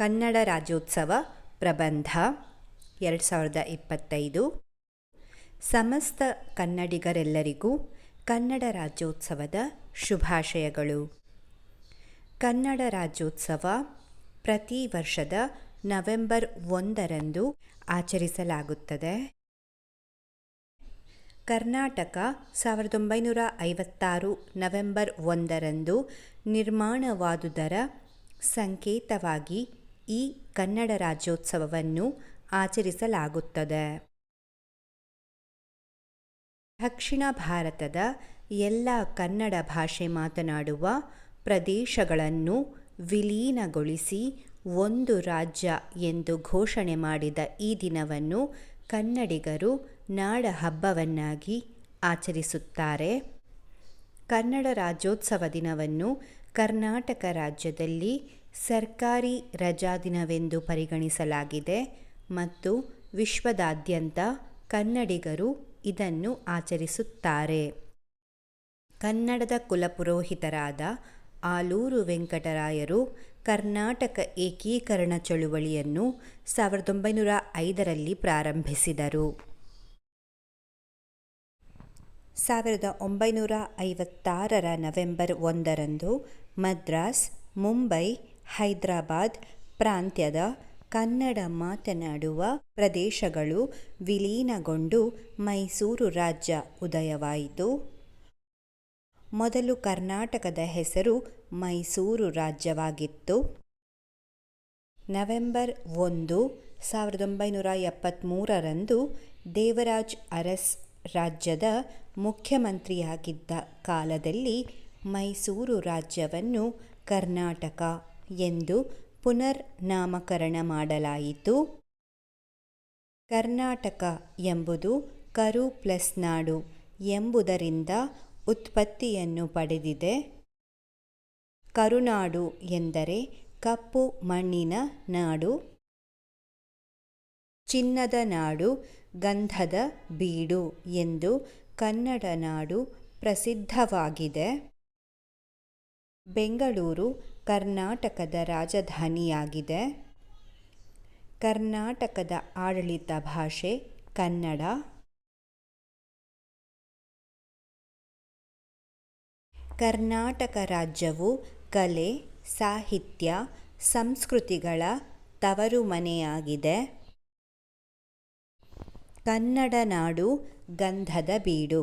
ಕನ್ನಡ ರಾಜ್ಯೋತ್ಸವ ಪ್ರಬಂಧ ಎರಡು ಸಾವಿರದ ಇಪ್ಪತ್ತೈದು. ಸಮಸ್ತ ಕನ್ನಡಿಗರೆಲ್ಲರಿಗೂ ಕನ್ನಡ ರಾಜ್ಯೋತ್ಸವದ ಶುಭಾಶಯಗಳು. ಕನ್ನಡ ರಾಜ್ಯೋತ್ಸವ ಪ್ರತಿ ವರ್ಷದ ನವೆಂಬರ್ ಒಂದರಂದು ಆಚರಿಸಲಾಗುತ್ತದೆ. ಕರ್ನಾಟಕ ಸಾವಿರದ ಒಂಬೈನೂರ ಐವತ್ತಾರು ನವೆಂಬರ್ ಒಂದರಂದು ನಿರ್ಮಾಣವಾದುದರ ಸಂಕೇತವಾಗಿ ಈ ಕನ್ನಡ ರಾಜ್ಯೋತ್ಸವವನ್ನು ಆಚರಿಸಲಾಗುತ್ತದೆ. ದಕ್ಷಿಣ ಭಾರತದ ಎಲ್ಲ ಕನ್ನಡ ಭಾಷೆ ಮಾತನಾಡುವ ಪ್ರದೇಶಗಳನ್ನು ವಿಲೀನಗೊಳಿಸಿ ಒಂದು ರಾಜ್ಯ ಎಂದು ಘೋಷಣೆ ಮಾಡಿದ ಈ ದಿನವನ್ನು ಕನ್ನಡಿಗರು ನಾಡ ಹಬ್ಬವನ್ನಾಗಿ ಆಚರಿಸುತ್ತಾರೆ. ಕನ್ನಡ ರಾಜ್ಯೋತ್ಸವ ದಿನವನ್ನು ಕರ್ನಾಟಕ ರಾಜ್ಯದಲ್ಲಿ ಸರ್ಕಾರಿ ರಜಾದಿನವೆಂದು ಪರಿಗಣಿಸಲಾಗಿದೆ ಮತ್ತು ವಿಶ್ವದಾದ್ಯಂತ ಕನ್ನಡಿಗರು ಇದನ್ನು ಆಚರಿಸುತ್ತಾರೆ. ಕನ್ನಡದ ಕುಲಪುರೋಹಿತರಾದ ಆಲೂರು ವೆಂಕಟರಾಯರು ಕರ್ನಾಟಕ ಏಕೀಕರಣ ಚಳುವಳಿಯನ್ನು ಸಾವಿರದ ಒಂಬೈನೂರ ಐದರಲ್ಲಿ ಪ್ರಾರಂಭಿಸಿದರು. ಸಾವಿರದ ಒಂಬೈನೂರ ಐವತ್ತಾರರ ನವೆಂಬರ್ ಒಂದರಂದು ಮದ್ರಾಸ್, ಮುಂಬೈ ಹೈದರಾಬಾದ್ ಪ್ರಾಂತ್ಯದ ಕನ್ನಡ ಮಾತನಾಡುವ ಪ್ರದೇಶಗಳು ವಿಲೀನಗೊಂಡು ಮೈಸೂರು ರಾಜ್ಯ ಉದಯವಾಯಿತು. ಮೊದಲು ಕರ್ನಾಟಕದ ಹೆಸರು ಮೈಸೂರು ರಾಜ್ಯವಾಗಿತ್ತು. ನವೆಂಬರ್ ಒಂದು, ಸಾವಿರದ ಒಂಬೈನೂರ ಎಪ್ಪತ್ತ್ಮೂರರಂದು ದೇವರಾಜ್ ಅರಸ್ ರಾಜ್ಯದ ಮುಖ್ಯಮಂತ್ರಿಯಾಗಿದ್ದ ಕಾಲದಲ್ಲಿ ಮೈಸೂರು ರಾಜ್ಯವನ್ನು ಕರ್ನಾಟಕ ಎಂದು ಪುನರ್ ನಾಮಕರಣ ಮಾಡಲಾಯಿತು. ಕರ್ನಾಟಕ ಎಂಬುದು ಕರು ಪ್ಲಸ್ ನಾಡು ಎಂಬುದರಿಂದ ಉತ್ಪತ್ತಿಯನ್ನು ಪಡೆದಿದೆ. ಕರುನಾಡು ಎಂದರೆ ಕಪ್ಪು ಮಣ್ಣಿನ ನಾಡು. ಚಿನ್ನದ ನಾಡು ಗಂಧದ ಬೀಡು ಎಂದು ಕನ್ನಡ ನಾಡು ಪ್ರಸಿದ್ಧವಾಗಿದೆ. ಬೆಂಗಳೂರು ಕರ್ನಾಟಕದ ರಾಜಧಾನಿಯಾಗಿದೆ. ಕರ್ನಾಟಕದ ಆಡಳಿತ ಭಾಷೆ ಕನ್ನಡ. ಕರ್ನಾಟಕ ರಾಜ್ಯವು ಕಲೆ, ಸಾಹಿತ್ಯ, ಸಂಸ್ಕೃತಿಗಳ ತವರು ಮನೆಯಾಗಿದೆ ಕನ್ನಡ ನಾಡು ಗಂಧದ ಬೀಡು.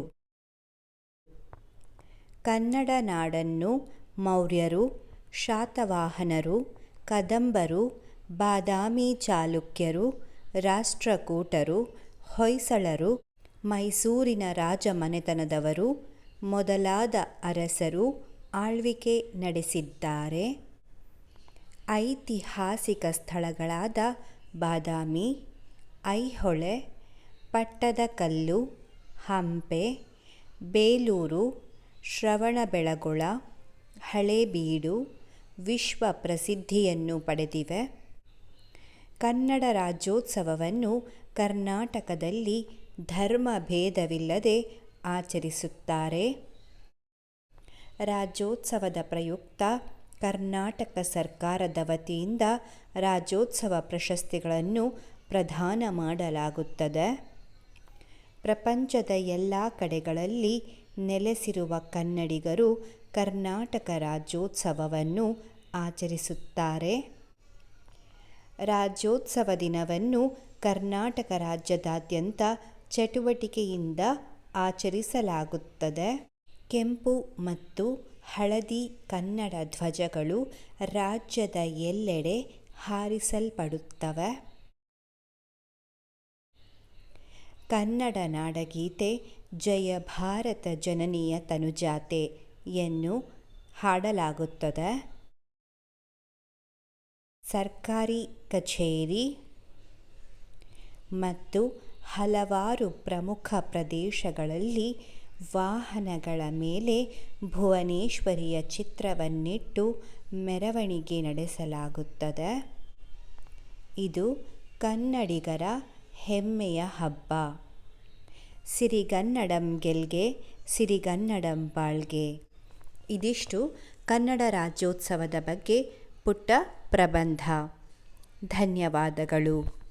ಕನ್ನಡ ನಾಡನ್ನು ಮೌರ್ಯರು ಶಾತವಾಹನರು, ಕದಂಬರು, ಬಾದಾಮಿ ಚಾಲುಕ್ಯರು, ರಾಷ್ಟ್ರಕೂಟರು, ಹೊಯ್ಸಳರು, ಮೈಸೂರಿನ ರಾಜಮನೆತನದವರು, ಮೊದಲಾದ ಅರಸರು ಆಳ್ವಿಕೆ ನಡೆಸಿದ್ದಾರೆ. ಐತಿಹಾಸಿಕ ಸ್ಥಳಗಳಾದ ಬಾದಾಮಿ, ಐಹೊಳೆ ಪಟ್ಟದಕಲ್ಲು ಹಂಪೆ, ಬೇಲೂರು, ಶ್ರವಣಬೆಳಗೊಳ ಹಳೇಬೀಡು ವಿಶ್ವ ಪ್ರಸಿದ್ಧಿಯನ್ನು ಪಡೆದಿವೆ. ಕನ್ನಡ ರಾಜ್ಯೋತ್ಸವವನ್ನು ಕರ್ನಾಟಕದಲ್ಲಿ ಧರ್ಮ ಭೇದವಿಲ್ಲದೆ ಆಚರಿಸುತ್ತಾರೆ. ರಾಜ್ಯೋತ್ಸವದ ಪ್ರಯುಕ್ತ ಕರ್ನಾಟಕ ಸರ್ಕಾರದ ವತಿಯಿಂದ ರಾಜ್ಯೋತ್ಸವ ಪ್ರಶಸ್ತಿಗಳನ್ನು ಪ್ರದಾನ ಮಾಡಲಾಗುತ್ತದೆ. ಪ್ರಪಂಚದ ಎಲ್ಲ ಕಡೆಗಳಲ್ಲಿ ನೆಲೆಸಿರುವ ಕನ್ನಡಿಗರು ಕರ್ನಾಟಕ ರಾಜ್ಯೋತ್ಸವವನ್ನು ಆಚರಿಸುತ್ತಾರೆ. ರಾಜ್ಯೋತ್ಸವ ದಿನವನ್ನು ಕರ್ನಾಟಕ ರಾಜ್ಯದಾದ್ಯಂತ ಚಟುವಟಿಕೆಯಿಂದ ಆಚರಿಸಲಾಗುತ್ತದೆ. ಕೆಂಪು ಮತ್ತು ಹಳದಿ ಕನ್ನಡ ಧ್ವಜಗಳು ರಾಜ್ಯದ ಎಲ್ಲೆಡೆ ಹಾರಿಸಲ್ಪಡುತ್ತವೆ. ಕನ್ನಡ ನಾಡಗೀತೆ ಜಯ ಭಾರತ ಜನನಿಯ ತನುಜಾತೆ ಯನ್ನು ಹಾಡಲಾಗುತ್ತದೆ. ಸರ್ಕಾರಿ ಕಚೇರಿ ಮತ್ತು ಹಲವಾರು ಪ್ರಮುಖ ಪ್ರದೇಶಗಳಲ್ಲಿ ವಾಹನಗಳ ಮೇಲೆ ಭುವನೇಶ್ವರಿಯ ಚಿತ್ರವನ್ನಿಟ್ಟು ಮೆರವಣಿಗೆ ನಡೆಸಲಾಗುತ್ತದೆ. ಇದು ಕನ್ನಡಿಗರ ಹೆಮ್ಮೆಯ ಹಬ್ಬ. ಸಿರಿಗನ್ನಡಂ ಗೆಲ್ಗೆ ಸಿರಿಗನ್ನಡಂ ಬಾಳ್ಗೆ. ಇದಿಷ್ಟು ಕನ್ನಡ ರಾಜ್ಯೋತ್ಸವದ ಬಗ್ಗೆ ಪುಟ್ಟ ಪ್ರಬಂಧ. ಧನ್ಯವಾದಗಳು.